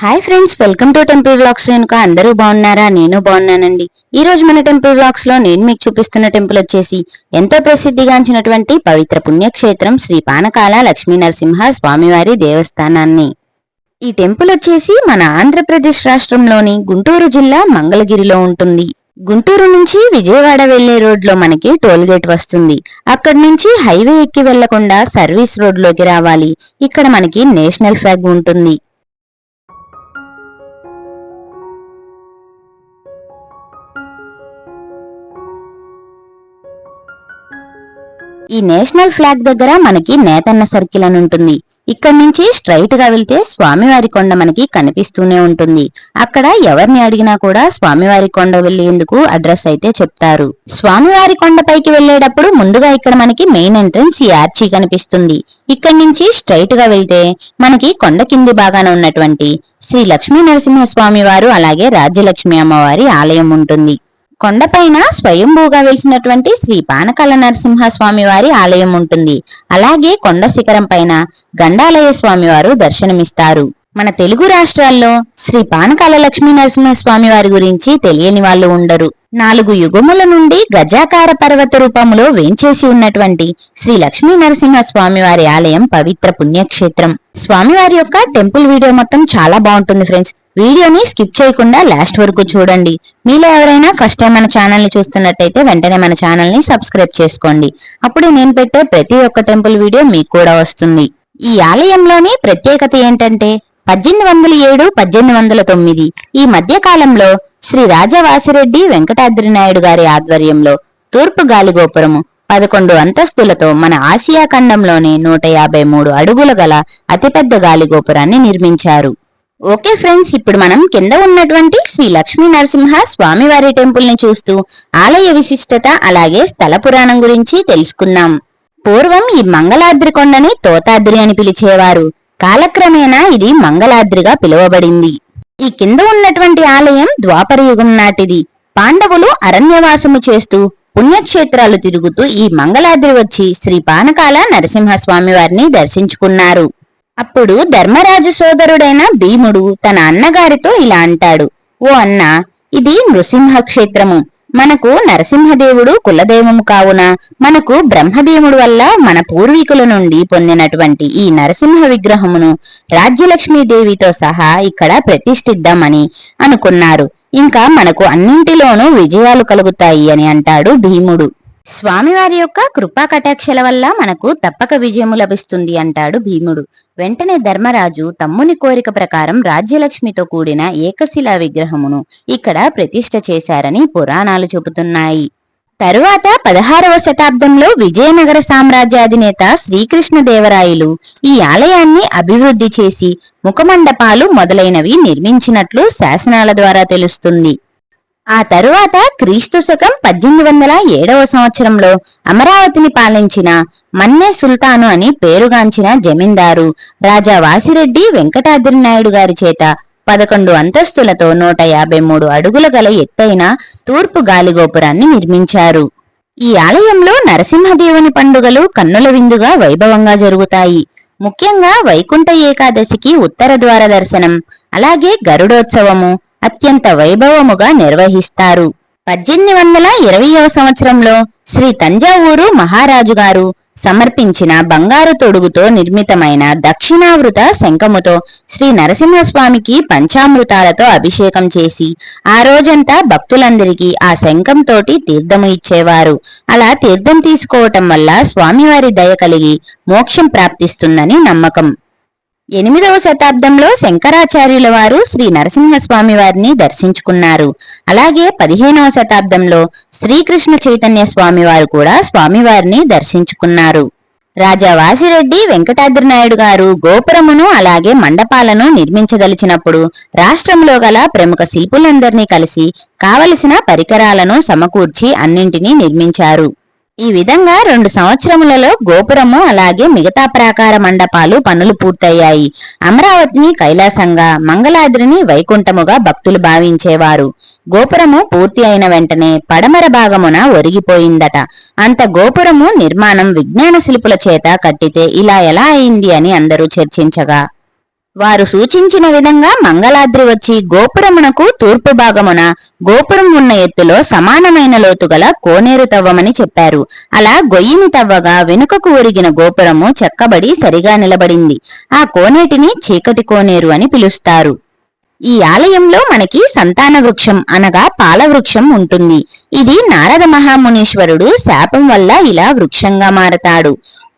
Hi friends welcome to temple blogs వెనుక అందరూ బాగున్నారా? నేను బాగున్నానండి. ఈ రోజు మన టెంపుల్ బ్లాగ్స్లో నేను మీకు చూపిస్తున్న టెంపుల్ వచ్చేసి ఎంతో ప్రసిద్ధిగాంచినటువంటి పవిత్ర పుణ్యక్షేత్రం శ్రీ పానకాల లక్ష్మీ నరసింహ స్వామివారి దేవస్థానాన్ని. ఈ టెంపుల్ వచ్చేసి మన ఆంధ్రప్రదేశ్ రాష్ట్రంలోని గుంటూరు జిల్లా మంగళగిరిలో ఉంటుంది. గుంటూరు నుంచి విజయవాడ వెళ్ళే రోడ్లో మనకి టోల్ గేట్ వస్తుంది. అక్కడి నుంచి హైవే ఎక్కి వెళ్ళకుండా సర్వీస్ రోడ్లోకి రావాలి. ఇక్కడ మనకి నేషనల్ ఫ్లాగ్ ఉంటుంది. ఈ నేషనల్ ఫ్లాగ్ దగ్గర మనకి నేతన్న సర్కిల్ అని ఉంటుంది. ఇక్కడ నుంచి స్ట్రైట్గా వెళ్తే స్వామివారి కొండ మనకి కనిపిస్తూనే ఉంటుంది. అక్కడ ఎవరిని అడిగినా కూడా స్వామివారి కొండ వెళ్ళేందుకు అడ్రస్ అయితే చెప్తారు. స్వామివారి కొండ పైకి వెళ్ళేటప్పుడు ముందుగా ఇక్కడ మనకి మెయిన్ ఎంట్రన్స్ ఈ ఆర్చి కనిపిస్తుంది. ఇక్కడ నుంచి స్ట్రైట్గా వెళ్తే మనకి కొండ కింది భాగాన ఉన్నటువంటి శ్రీ లక్ష్మీ నరసింహస్వామి వారు అలాగే రాజ్యలక్ష్మి అమ్మవారి ఆలయం ఉంటుంది. కొండపైన స్వయంభూగా వెలిసినటువంటి శ్రీ పానకాల నరసింహ స్వామి వారి ఆలయం ఉంటుంది. అలాగే కొండ శిఖరం పైన గండాలయ స్వామి వారు దర్శనమిస్తారు. మన తెలుగు రాష్ట్రాల్లో శ్రీ పానకాల లక్ష్మీ నరసింహ స్వామి వారి గురించి తెలియని వాళ్ళు ఉండరు. నాలుగు యుగముల నుండి గజాకార పర్వత రూపములో వేంచేసి ఉన్నటువంటి శ్రీ లక్ష్మీ నరసింహ స్వామి వారి ఆలయం పవిత్ర పుణ్యక్షేత్రం. స్వామివారి యొక్క టెంపుల్ వీడియో మొత్తం చాలా బాగుంటుంది ఫ్రెండ్స్. వీడియోని స్కిప్ చేయకుండా లాస్ట్ వరకు చూడండి. మీలో ఎవరైనా ఫస్ట్ టైం మన ఛానల్ని చూస్తున్నట్టయితే వెంటనే మన ఛానల్ని సబ్స్క్రైబ్ చేసుకోండి. అప్పుడే నేను పెట్టే ప్రతి ఒక్క టెంపుల్ వీడియో మీకు కూడా వస్తుంది. ఈ ఆలయంలోని ప్రత్యేకత ఏంటంటే పద్దెనిమిది వందల ఏడు పద్దెనిమిది వందల తొమ్మిది ఈ మధ్యకాలంలో శ్రీ రాజవాసిరెడ్డి వెంకటాద్రి నాయుడు గారి ఆధ్వర్యంలో తూర్పు గాలిగోపురము పదకొండు అంతస్తులతో మన ఆసియా ఖండంలోనే నూట యాభై మూడు అడుగుల గల అతిపెద్ద గాలిగోపురాన్ని నిర్మించారు. ఓకే ఫ్రెండ్స్ ఇప్పుడు మనం కింద ఉన్నటువంటి శ్రీ లక్ష్మీ నరసింహ స్వామివారి టెంపుల్ని చూస్తూ ఆలయ విశిష్టత అలాగే స్థల పురాణం గురించి తెలుసుకుందాం. పూర్వం ఈ మంగళాద్రి కొండని తోతాద్రి అని పిలిచేవారు. కాలక్రమేణా ఇది మంగళాద్రిగా పిలువబడింది. ఈ కింద ఉన్నటువంటి ఆలయం ద్వాపరయుగం నాటిది. పాండవులు అరణ్యవాసము చేస్తూ పుణ్యక్షేత్రాలు తిరుగుతూ ఈ మంగళాద్రి వచ్చి శ్రీ పానకాల నరసింహస్వామి వారిని దర్శించుకున్నారు. అప్పుడు ధర్మరాజు సోదరుడైన భీముడు తన అన్నగారితో ఇలా అంటాడు ఓ అన్న ఇది నృసింహ క్షేత్రము మనకు నరసింహదేవుడు కులదైవము కావున మనకు బ్రహ్మదేవుడు వల్ల మన పూర్వీకుల నుండి పొందినటువంటి ఈ నరసింహ విగ్రహమును రాజ్యలక్ష్మీదేవితో సహా ఇక్కడ ప్రతిష్ఠిద్దామని అనుకున్నారు. ఇంకా మనకు అన్నింటిలోనూ విజయాలు కలుగుతాయి అని అంటాడు భీముడు. స్వామివారి యొక్క కృపా కటాక్షల వల్ల మనకు తప్పక విజయము లభిస్తుంది అంటాడు భీముడు. వెంటనే ధర్మరాజు తమ్ముని కోరిక ప్రకారం రాజ్యలక్ష్మితో కూడిన ఏకశిలా విగ్రహమును ఇక్కడ ప్రతిష్ఠ చేశారని పురాణాలు చెబుతున్నాయి. తరువాత పదహారవ శతాబ్దంలో విజయనగర సామ్రాజ్యాధినేత శ్రీకృష్ణదేవరాయలు ఈ ఆలయాన్ని అభివృద్ధి చేసి ముఖమండపాలు మొదలైనవి నిర్మించినట్లు శాసనాల ద్వారా తెలుస్తుంది. ఆ తరువాత క్రీస్తు శకం పద్దెనిమిది వందల ఏడవ సంవత్సరంలో అమరావతిని పాలించిన మన్నే సుల్తాను అని పేరుగాంచిన జమీందారు రాజా వాసిరెడ్డి వెంకటాద్రి నాయుడు గారి చేత పదకొండు అంతస్తులతో నూట యాభై మూడు అడుగుల గల ఎత్తైన తూర్పు గాలిగోపురాన్ని నిర్మించారు. ఈ ఆలయంలో నరసింహదేవుని పండుగలు కన్నుల విందుగా వైభవంగా జరుగుతాయి. ముఖ్యంగా వైకుంఠ ఏకాదశికి ఉత్తర ద్వార దర్శనం అలాగే గరుడోత్సవము అత్యంత వైభవముగా నిర్వహిస్తారు. పద్దెనిమిది వందల ఇరవయవ సంవత్సరంలో శ్రీ తంజావూరు మహారాజుగారు సమర్పించిన బంగారు తొడుగుతో నిర్మితమైన దక్షిణావృత శంఖముతో శ్రీ నరసింహస్వామికి పంచామృతాలతో అభిషేకం చేసి ఆ రోజంతా భక్తులందరికీ ఆ శంఖంతోటి తీర్థము ఇచ్చేవారు. అలా తీర్థం తీసుకోవటం వల్ల స్వామివారి దయ కలిగి మోక్షం ప్రాప్తిస్తుందని నమ్మకం. ఎనిమిదవ శతాబ్దంలో శంకరాచార్యుల వారు శ్రీ నరసింహస్వామి వారిని దర్శించుకున్నారు. అలాగే పదిహేనవ శతాబ్దంలో శ్రీకృష్ణ చైతన్య స్వామి వారు కూడా స్వామివారిని దర్శించుకున్నారు. రాజా వాసిరెడ్డి వెంకటాద్రి నాయుడు గారు గోపురమును అలాగే మండపాలను నిర్మించదలిచినప్పుడు రాష్ట్రంలో గల ప్రముఖ శిల్పులందరినీ కలిసి కావలసిన పరికరాలను సమకూర్చి అన్నింటినీ నిర్మించారు. ఈ విధంగా రెండు సంవత్సరములలో గోపురము అలాగే మిగతా ప్రాకార మండపాలు పనులు పూర్తయ్యాయి. అమరావతిని కైలాసంగా మంగళాద్రిని వైకుంఠముగా భక్తులు భావించేవారు. గోపురము పూర్తి అయిన వెంటనే పడమర భాగమున ఒరిగిపోయిందట. అంత గోపురము నిర్మాణం విజ్ఞాన శిల్పుల చేత కట్టితే ఇలా ఎలా అయింది అని అందరూ చర్చించగా వారు సూచించిన విధంగా మంగళాద్రి వచ్చి గోపురమునకు తూర్పు భాగమున గోపురం ఉన్న ఎత్తులో సమానమైన లోతు గల కోనేరు తవ్వమని చెప్పారు. అలా గొయ్యిని తవ్వగా వెనుకకు ఒరిగిన గోపురము చెక్కబడి సరిగా నిలబడింది. ఆ కోనేటిని చీకటి కోనేరు అని పిలుస్తారు. ఈ ఆలయంలో మనకి సంతాన వృక్షం అనగా పాల వృక్షం ఉంటుంది. ఇది నారద మహామునీశ్వరుడు శాపం వల్ల ఇలా వృక్షంగా మారతాడు.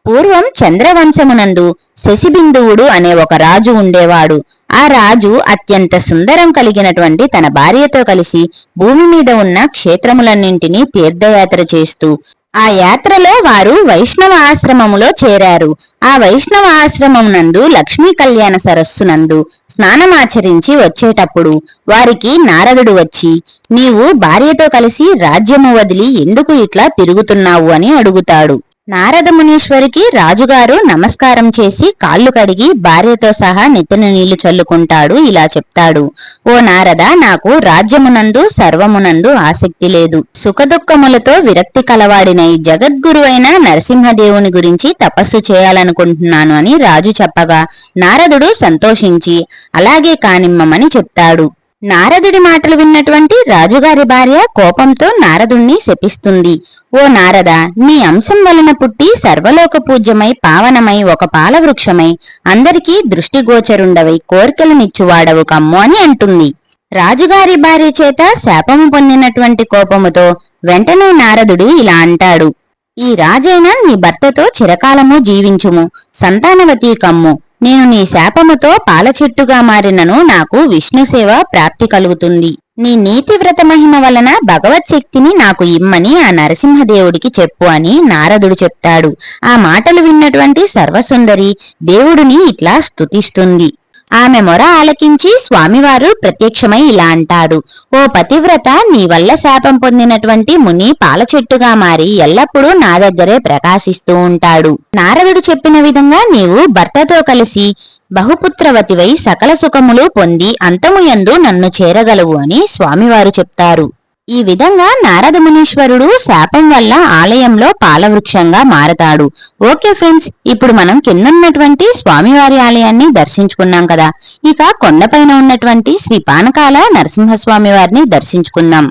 పూర్వం చంద్రవంశమునందు శశిబిందువుడు అనే ఒక రాజు ఉండేవాడు. ఆ రాజు అత్యంత సుందరం కలిగినటువంటి తన భార్యతో కలిసి భూమి మీద ఉన్న క్షేత్రములన్నింటినీ తీర్థయాత్ర చేస్తూ ఆ యాత్రలో వారు వైష్ణవ ఆశ్రమములో చేరారు. ఆ వైష్ణవ ఆశ్రమం నందు లక్ష్మీ కళ్యాణ సరస్సునందు స్నానమాచరించి వచ్చేటప్పుడు వారికి నారదుడు వచ్చి నీవు భార్యతో కలిసి రాజ్యము వదిలి ఎందుకు ఇట్లా తిరుగుతున్నావు? అని అడుగుతాడు. నారద మునీశ్వరికి రాజుగారు నమస్కారం చేసి కాళ్ళు కడిగి భార్యతో సహా నెత్తిన నీళ్ళు చల్లుకుంటాడు. ఇలా చెప్తాడు. ఓ నారద నాకు రాజ్యమునందు సర్వమునందు ఆసక్తి లేదు. సుఖదుఖములతో విరక్తి కలవాడినై జగద్గురువైన నరసింహదేవుని గురించి తపస్సు చేయాలనుకుంటున్నాను అని రాజు చెప్పగా నారదుడు సంతోషించి అలాగే కానిమ్మమని చెప్తాడు. నారదుడి మాటలు విన్నటువంటి రాజుగారి భార్య కోపంతో నారదుణ్ణి శపిస్తుంది. ఓ నారద నీ అంశం వలన పుట్టి సర్వలోక పూజ్యమై పావనమై ఒక పాలవృక్షమై అందరికీ దృష్టిగోచరుండవై కోరికలనిచ్చువాడవు కమ్ము అని అంటుంది. రాజుగారి భార్య చేత శాపము పొందినటువంటి కోపముతో వెంటనే నారదుడు ఇలా అంటాడు. ఈ రాజైన నీ భర్తతో చిరకాలము జీవించుము సంతానవతీ కమ్ము. నేను నీ శాపముతో పాల చెట్టుగా మారినను నాకు విష్ణు సేవ ప్రాప్తి కలుగుతుంది. నీ నీతివ్రత మహిమ వలన భగవత్ శక్తిని నాకు ఇమ్మని ఆ నరసింహదేవుడికి చెప్పు అని నారదుడు చెప్తాడు. ఆ మాటలు విన్నటువంటి సర్వసుందరి దేవుడిని ఇట్లా స్తుతిస్తుంది. ఆమె మొర ఆలకించి స్వామివారు ప్రత్యక్షమై ఇలా అంటాడు. ఓ పతివ్రత నీ వల్ల శాపం పొందినటువంటి ముని పాల చెట్టుగా మారి ఎల్లప్పుడూ నా దగ్గరే ప్రకాశిస్తూ ఉంటాడు. నారదుడు చెప్పిన విధంగా నీవు భర్తతో కలిసి బహుపుత్రవతివై సకల సుఖములు పొంది అంతముయందు నన్ను చేరగలవు అని స్వామివారు చెప్తారు. ఈ విధంగా నారద మునీశ్వరుడు శాపం వల్ల ఆలయంలో పాలవృక్షంగా మారతాడు. ఓకే ఫ్రెండ్స్ ఇప్పుడు మనం కిందన్నటువంటి స్వామివారి ఆలయాన్ని దర్శించుకున్నాం కదా. ఇక కొండపైన ఉన్నటువంటి శ్రీ పానకాల నరసింహస్వామి వారిని దర్శించుకుందాం.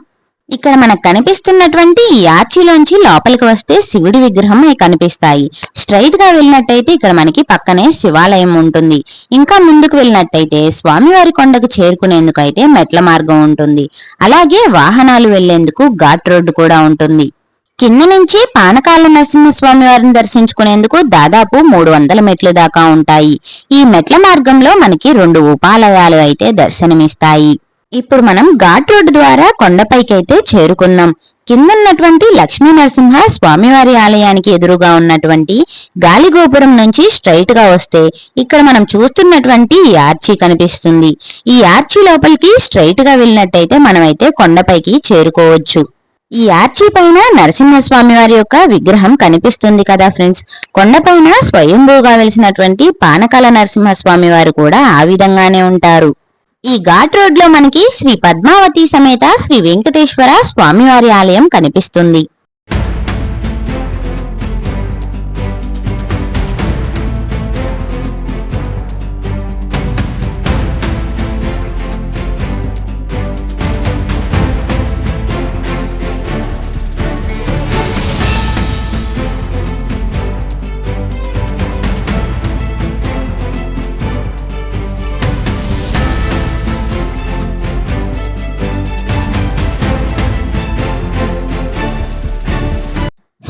ఇక్కడ మనకు కనిపిస్తున్నటువంటి ఈ ఆర్చిలోంచి లోపలికి వస్తే శివుడి విగ్రహం కనిపిస్తాయి. స్ట్రైట్గా వెళ్ళినట్టయితే ఇక్కడ మనకి పక్కనే శివాలయం ఉంటుంది. ఇంకా ముందుకు వెళ్ళినట్టయితే స్వామివారి కొండకు చేరుకునేందుకు అయితే మెట్ల మార్గం ఉంటుంది. అలాగే వాహనాలు వెళ్ళేందుకు ఘాట్ రోడ్డు కూడా ఉంటుంది. కింద నుంచి పానకాల నరసింహస్వామి వారిని దర్శించుకునేందుకు దాదాపు మూడు వందల మెట్లు దాకా ఉంటాయి. ఈ మెట్ల మార్గంలో మనకి రెండు ఉపాలయాలు అయితే దర్శనమిస్తాయి. ఇప్పుడు మనం ఘాట్ రోడ్డు ద్వారా కొండపైకి అయితే కిందన్నటువంటి లక్ష్మీ నరసింహ స్వామివారి ఆలయానికి ఎదురుగా ఉన్నటువంటి గాలి గోపురం నుంచి స్ట్రైట్గా వస్తే ఇక్కడ మనం చూస్తున్నటువంటి ఈ ఆర్చి కనిపిస్తుంది. ఈ ఆర్చి లోపలికి స్ట్రైట్గా వెళ్ళినట్టయితే మనమైతే కొండపైకి చేరుకోవచ్చు. ఈ ఆర్చి పైన నరసింహస్వామి వారి యొక్క విగ్రహం కనిపిస్తుంది కదా ఫ్రెండ్స్ కొండపైన స్వయంభూగా వెలిసినటువంటి పానకాల నరసింహస్వామి వారు కూడా ఆ విధంగానే ఉంటారు. ఈ ఘాట్ రోడ్లో మనకి శ్రీ పద్మావతి సమేత శ్రీ వెంకటేశ్వర స్వామివారి ఆలయం కనిపిస్తుంది.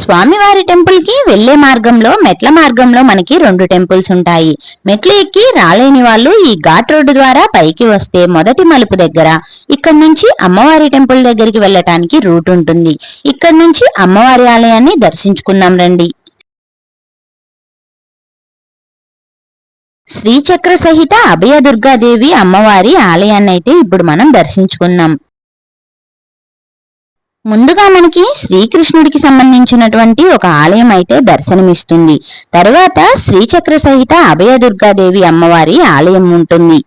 స్వామివారి టెంపుల్కి వెళ్ళే మార్గంలో మెట్ల మార్గంలో మనకి రెండు టెంపుల్స్ ఉంటాయి. మెట్లు ఎక్కి రాలేని వాళ్ళు ఈ ఘాట్ రోడ్డు ద్వారా పైకి వస్తే మొదటి మలుపు దగ్గర. ఇక్కడ నుంచి అమ్మవారి టెంపుల్ దగ్గరికి వెళ్ళటానికి రూట్ ఉంటుంది. ఇక్కడ నుంచి అమ్మవారి ఆలయాన్ని దర్శించుకుందాం రండి. శ్రీచక్ర సహిత అభయదుర్గాదేవి అమ్మవారి ఆలయాన్ని అయితే ఇప్పుడు మనం దర్శించుకున్నాం ముందుగా మనకి శ్రీకృష్ణుడికి సంబంధించినటువంటి ఒక ఆలయం అయితే దర్శనమిస్తుంది. తరువాత శ్రీచక్ర సహిత అభయ దుర్గాదేవి అమ్మవారి ఆలయం ఉంటుంది.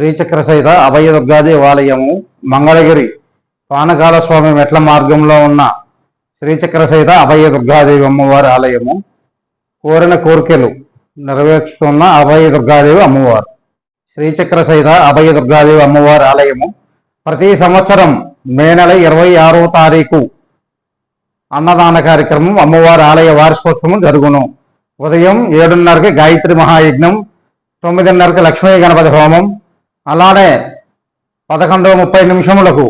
శ్రీచక్ర సహిత అభయ దుర్గాదేవాలయము మంగళగిరి పానకాల స్వామి మెట్ల మార్గంలో ఉన్న శ్రీచక్ర సహిత అభయ దుర్గాదేవి అమ్మవారి ఆలయము కోరిన కోరికలు నెరవేర్చుతున్న అభయ దుర్గాదేవి అమ్మవారు. శ్రీచక్ర సహిత అభయ దుర్గాదేవి అమ్మవారి ఆలయము ప్రతి సంవత్సరం మే నెల ఇరవై ఆరో తారీఖు అన్నదాన కార్యక్రమం అమ్మవారి ఆలయ వార్షికోత్సవం జరుగును. ఉదయం ఏడున్నరకి గాయత్రి మహాయజ్ఞం తొమ్మిదిన్నరకి లక్ష్మీ గణపతి హోమం అలానే పదకొండు ముప్పై నిమిషములకు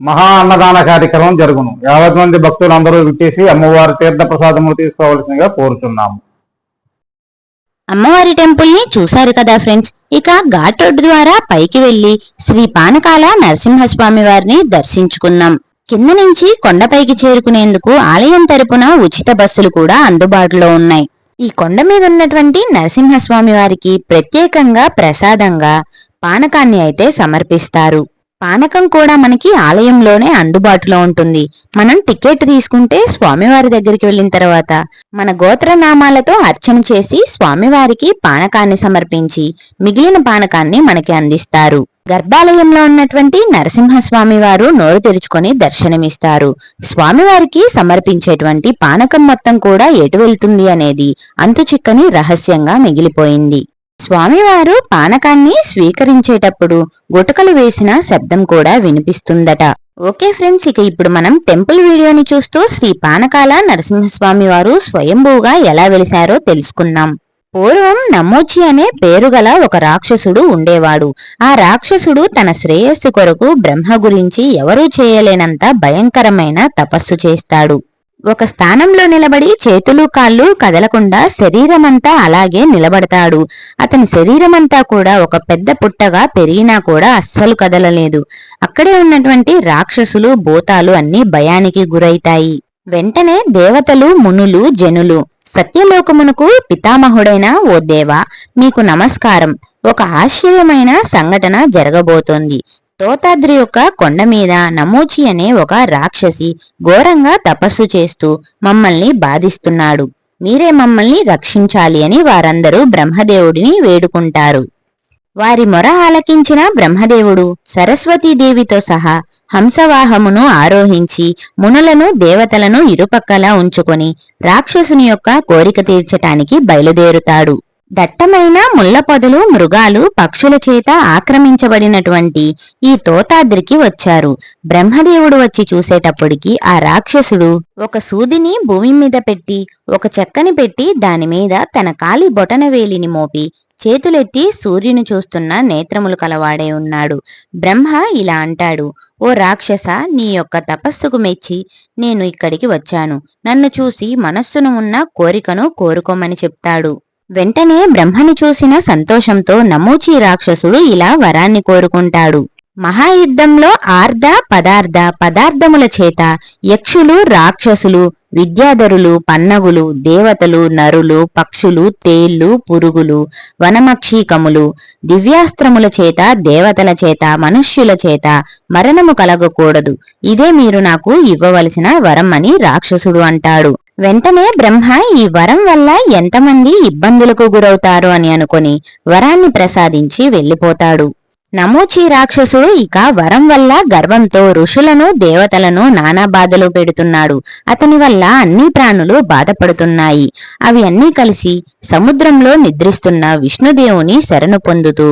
మహా అన్నదాన కార్యక్రమం జరుగును. యాభై మంది భక్తులు అందరూ విచ్చేసి అమ్మవారి తీర్థ ప్రసాదములు తీసుకోవాల్సిందిగా కోరుతున్నాము అమ్మవారి టెంపుల్ని చూశారు కదా ఫ్రెండ్స్? ఇక ఘాట్ రోడ్డు ద్వారా పైకి వెళ్ళి శ్రీ పానకాల నరసింహస్వామి వారిని దర్శించుకున్నాం. కింద నుంచి కొండపైకి చేరుకునేందుకు ఆలయం తరపున ఉచిత బస్సులు కూడా అందుబాటులో ఉన్నాయి. ఈ కొండ మీద ఉన్నటువంటి నరసింహస్వామి వారికి ప్రత్యేకంగా ప్రసాదంగా పానకాన్ని అయితే సమర్పిస్తారు. పానకం కూడా మనకి ఆలయంలోనే అందుబాటులో ఉంటుంది. మనం టికెట్ తీసుకుంటే స్వామివారి దగ్గరికి వెళ్ళిన తర్వాత మన గోత్రనామాలతో అర్చన చేసి స్వామివారికి పానకాన్ని సమర్పించి మిగిలిన పానకాన్ని మనకి అందిస్తారు. గర్భాలయంలో ఉన్నటువంటి నరసింహస్వామి వారు నోరు తెరుచుకొని దర్శనమిస్తారు. స్వామివారికి సమర్పించేటువంటి పానకం మొత్తం కూడా ఎటు వెళ్తుంది అనేది అంతు చిక్కని రహస్యంగా మిగిలిపోయింది. స్వామివారు పానకాన్ని స్వీకరించేటప్పుడు గుటకలు వేసిన శబ్దం కూడా వినిపిస్తుందట. ఓకే ఫ్రెండ్స్ ఇక ఇప్పుడు మనం టెంపుల్ వీడియోని చూస్తూ శ్రీ పానకాల నరసింహస్వామి వారు స్వయంభూగా ఎలా వెలిశారో తెలుసుకుందాం. పూర్వం నమోచి అనే పేరు గల ఒక రాక్షసుడు ఉండేవాడు. ఆ రాక్షసుడు తన శ్రేయస్సు కొరకు బ్రహ్మ గురించి ఎవరూ చేయలేనంత భయంకరమైన తపస్సు చేస్తాడు. ఒక స్థానంలో నిలబడి చేతులు కాళ్ళు కదలకుండా శరీరమంతా అలాగే నిలబడతాడు. అతని శరీరమంతా కూడా ఒక పెద్ద పుట్టగా పెరిగినా కూడా అస్సలు కదలలేదు. అక్కడే ఉన్నటువంటి రాక్షసులు భూతాలు అన్ని భయానికి గురైతాయి వెంటనే దేవతలు మునులు జనులు సత్యలోకమునకు పితామహుడైన ఓ దేవా మీకు నమస్కారం. ఒక ఆశ్చర్యమైన సంఘటన జరగబోతోంది. తోతాద్రి యొక్క కొండ మీద నమోచి అనే ఒక రాక్షసి ఘోరంగా తపస్సు చేస్తూ మమ్మల్ని బాధిస్తున్నాడు. మీరే మమ్మల్ని రక్షించాలి అని వారందరూ బ్రహ్మదేవుడిని వేడుకుంటారు. వారి మొర ఆలకించిన బ్రహ్మదేవుడు సరస్వతీదేవితో సహా హంసవాహమును ఆరోహించి మునులను దేవతలను ఇరుపక్కలా ఉంచుకొని రాక్షసుని యొక్క కోరిక తీర్చటానికి బయలుదేరుతాడు. దట్టమైన ముళ్ళపొదలు మృగాలు పక్షుల చేత ఆక్రమించబడినటువంటి ఈ తోతాద్రికి వచ్చారు. బ్రహ్మదేవుడు వచ్చి చూసేటప్పటికి ఆ రాక్షసుడు ఒక సూదిని భూమి మీద పెట్టి ఒక చెక్కని పెట్టి దాని మీద తన కాలి బొటన వేలిని మోపి చేతులెత్తి సూర్యుని చూస్తున్న నేత్రములు కలవాడే ఉన్నాడు. బ్రహ్మ ఇలా అంటాడు ఓ రాక్షస నీ యొక్క తపస్సుకు మెచ్చి నేను ఇక్కడికి వచ్చాను. నన్ను చూసి మనస్సును ఉన్న కోరికను కోరుకోమని చెప్తాడు. వెంటనే బ్రహ్మని చూసిన సంతోషంతో నమూచి రాక్షసుడు ఇలా వరాన్ని కోరుకుంటాడు. మహాయుద్ధంలో ఆర్ధ పదార్థ పదార్థముల చేత యక్షులు రాక్షసులు విద్యాధరులు పన్నగులు దేవతలు నరులు పక్షులు తేళ్ళు పురుగులు వనమక్షీకములు దివ్యాస్త్రముల చేత దేవతల చేత మనుష్యుల చేత మరణము కలగకూడదు. ఇదే మీరు నాకు ఇవ్వవలసిన వరం అని రాక్షసుడు అంటాడు. వెంటనే బ్రహ్మ ఈ వరం వల్ల ఎంతమంది ఇబ్బందులకు గురవుతారు అని అనుకొని వరాన్ని ప్రసాదించి వెళ్ళిపోతాడు. నమోచి రాక్షసుడు ఇక వరం వల్ల గర్వంతో ఋషులను దేవతలను నానా బాధలు పెడుతున్నాడు. అతని వల్ల అన్ని ప్రాణులు బాధపడుతున్నాయి. అవి అన్నీ కలిసి సముద్రంలో నిద్రిస్తున్న విష్ణుదేవుని శరణు పొందుతూ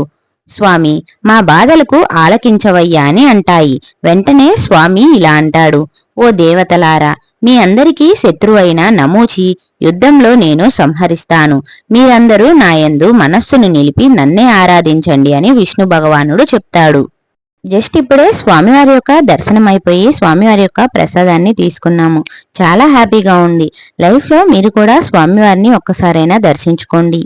స్వామి మా బాధలకు ఆలకించవయ్యా అని అంటాయి. వెంటనే స్వామి ఇలా అంటాడు ఓ దేవతలారా మీ అందరికీ శత్రువైన నమోచి యుద్ధంలో నేను సంహరిస్తాను. మీరందరూ నాయందు మనస్సును నిలిపి నన్నే ఆరాధించండి అని విష్ణు భగవానుడు చెప్తాడు. జస్ట్ ఇప్పుడే స్వామివారి యొక్క దర్శనం అయిపోయి స్వామివారి యొక్క ప్రసాదాన్ని తీసుకున్నాము. చాలా హ్యాపీగా ఉంది. లైఫ్లో మీరు కూడా స్వామివారిని ఒక్కసారైనా దర్శించుకోండి.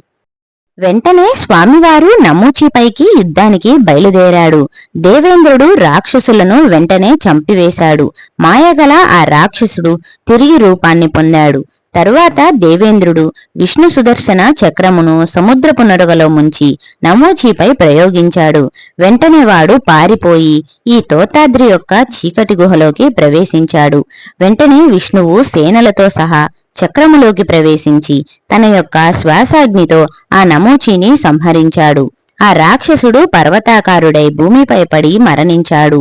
వెంటనే స్వామివారు నమూచిపైకి యుద్ధానికి బయలుదేరాడు. దేవేంద్రుడు రాక్షసులను వెంటనే చంపివేశాడు. మాయగల ఆ రాక్షసుడు తిరిగి రూపాన్ని పొందాడు. తరువాత దేవేంద్రుడు విష్ణు సుదర్శన చక్రమును సముద్రపు నొరగలో ముంచి నమోచీపై ప్రయోగించాడు. వెంటనే వాడు పారిపోయి ఈ తోతాద్రి యొక్క చీకటి గుహలోకి ప్రవేశించాడు. వెంటనే విష్ణువు సేనలతో సహా చక్రములోకి ప్రవేశించి తన యొక్క శ్వాసాగ్నితో ఆ నమోచీని సంహరించాడు. ఆ రాక్షసుడు పర్వతాకారుడై భూమిపై పడి మరణించాడు.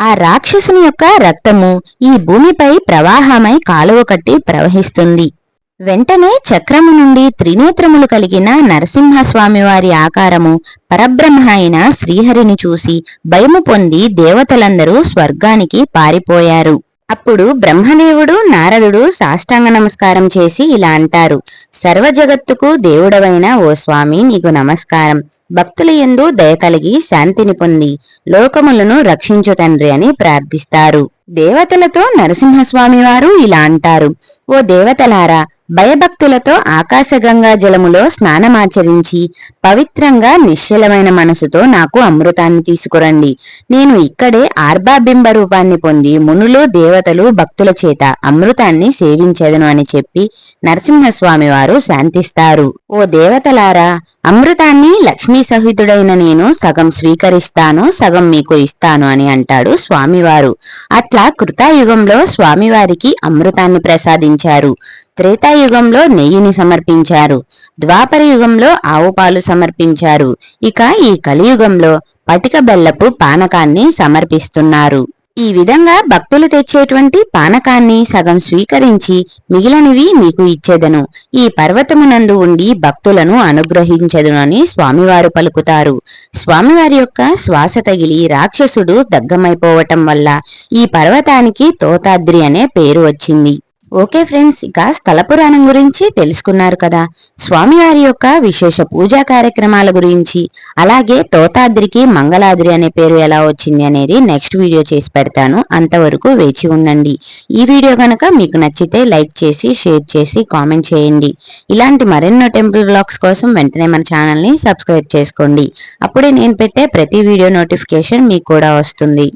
ఆ రాక్షసుని యొక్క రక్తము ఈ భూమిపై ప్రవాహమై కాలువ కట్టి ప్రవహిస్తుంది. వెంటనే చక్రము నుండి త్రినేత్రములు కలిగిన నరసింహస్వామివారి ఆకారము పరబ్రహ్మ అయిన శ్రీహరిని చూసి భయము పొంది దేవతలందరూ స్వర్గానికి పారిపోయారు. అప్పుడు బ్రహ్మదేవుడు నారదుడు సాష్టాంగ నమస్కారం చేసి ఇలా అంటారు. సర్వ జగత్తుకు దేవుడవైన ఓ స్వామి నీకు నమస్కారం. భక్తుల యందు దయ కలిగి శాంతిని పొంది లోకములను రక్షించు తండ్రి అని ప్రార్థిస్తారు. దేవతలతో నరసింహస్వామి వారు ఇలా అంటారు. ఓ దేవతలారా భయభక్తులతో ఆకాశగంగా జలములో స్నానమాచరించి పవిత్రంగా నిశ్చలమైన మనసుతో నాకు అమృతాన్ని తీసుకురండి. నేను ఇక్కడే ఆర్బాబింబ రూపాన్ని పొంది మునులు దేవతలు భక్తుల చేత అమృతాన్ని సేవించదను అని చెప్పి నరసింహస్వామి వారు శాంతిస్తారు. ఓ దేవతలారా అమృతాన్ని లక్ష్మీ సహితుడైన నేను సగం స్వీకరిస్తాను సగం మీకు ఇస్తాను అని అంటాడు స్వామివారు. అట్లా కృతాయుగంలో స్వామివారికి అమృతాన్ని ప్రసాదించారు. త్రేతాయుగంలో నెయ్యిని సమర్పించారు. ద్వాపర యుగంలో ఆవు పాలు సమర్పించారు. ఇక ఈ కలియుగంలో పటిక బెల్లపు పానకాన్ని సమర్పిస్తున్నారు. ఈ విధంగా భక్తులు తెచ్చేటువంటి పానకాన్ని సగం స్వీకరించి మిగిలినవి మీకు ఇచ్చేదను. ఈ పర్వతమునందు ఉండి భక్తులను అనుగ్రహించెదను అని స్వామివారు పలుకుతారు. స్వామివారి యొక్క శ్వాస తగిలి రాక్షసుడు దగ్గమైపోవటం వల్ల ఈ పర్వతానికి తోతాద్రి అనే పేరు వచ్చింది. ఓకే ఫ్రెండ్స్ ఇక స్థల పురాణం గురించి తెలుసుకున్నారు కదా. స్వామివారి యొక్క విశేష పూజా కార్యక్రమాల గురించి. అలాగే తోతాద్రికి మంగళాద్రి అనే పేరు ఎలా వచ్చింది అనేది నెక్స్ట్ వీడియో చేసి పెడతాను. అంతవరకు వేచి ఉండండి. ఈ వీడియో కనుక మీకు నచ్చితే లైక్ చేసి షేర్ చేసి కామెంట్ చేయండి. ఇలాంటి మరెన్నో టెంపుల్ బ్లాగ్స్ కోసం వెంటనే మన ఛానల్ని సబ్స్క్రైబ్ చేసుకోండి. అప్పుడే నేను పెట్టే ప్రతి వీడియో నోటిఫికేషన్ మీకు కూడా వస్తుంది.